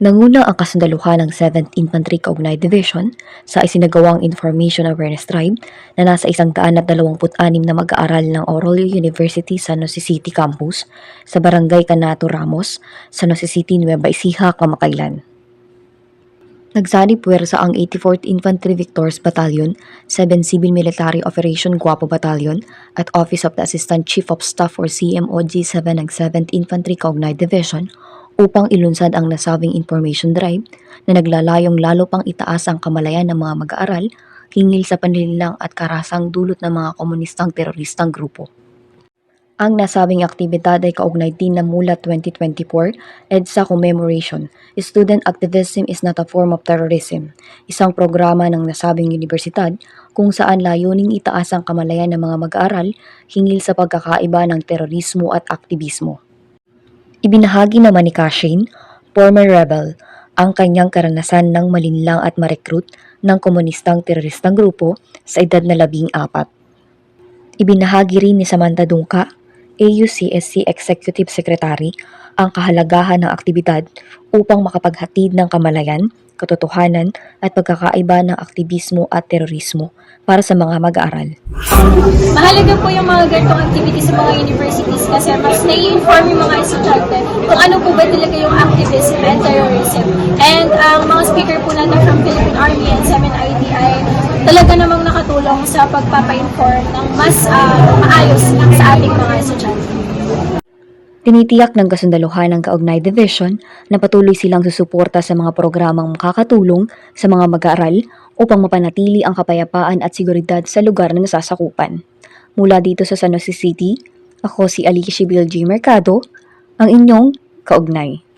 Nanguna ang kasundaluhan ng 7th Infantry Kaugnay Division sa isinagawang Information Awareness Drive na nasa isang daan at dalawamput anim na mag-aaral ng Aurelio University San Jose City Campus sa Barangay Canato Ramos, San Jose City, Nueva Ecija, Kamakailan. Nagsani puwersa ang 84th Infantry Victors Battalion, 7 Civil Military Operation Guapo Battalion at Office of the Assistant Chief of Staff or CMOG 7 ng 7th Infantry Kaugnay Division upang ilunsad ang nasabing information drive na naglalayong lalo pang itaas ang kamalayan ng mga mag-aaral hingil sa panlilang at karasang dulot ng mga komunistang teroristang grupo. Ang nasabing aktibidad ay kaugnay din ng mula 2024 EDSA Commemoration, Student Activism is not a form of terrorism, isang programa ng nasabing universidad kung saan layuning itaas ang kamalayan ng mga mag-aaral hingil sa pagkakaiba ng terorismo at aktivismo. Ibinahagi naman ni Kashin, former rebel, ang kanyang karanasan ng malinlang at marekrut ng komunistang teroristang grupo sa edad na labing apat. Ibinahagi rin ni Samantha Dungka, AUCSC Executive Secretary, ang kahalagahan ng aktibidad upang makapaghatid ng kamalayan, katotohanan at pagkakaiba ng aktivismo at terorismo para sa mga mag-aaral. Mahalaga po yung mga ganitong activities sa mga universities kasi mas nai-inform yung mga estudyante kung ano po ba talaga yung activism and terrorism. And ang mga speaker po natin from Philippine Army and 7ID ay talaga namang nakatulong sa pagpapa-inform ng mas ah, maayos sa ating mga estudyante. Tinitiyak ng kasundaluhan ng Kaugnay Division na patuloy silang susuporta sa mga programang makakatulong sa mga mag-aaral upang mapanatili ang kapayapaan at seguridad sa lugar na nasasakupan. Mula dito sa San Jose City, ako si Alicia Bill G. Mercado, ang inyong kaugnay.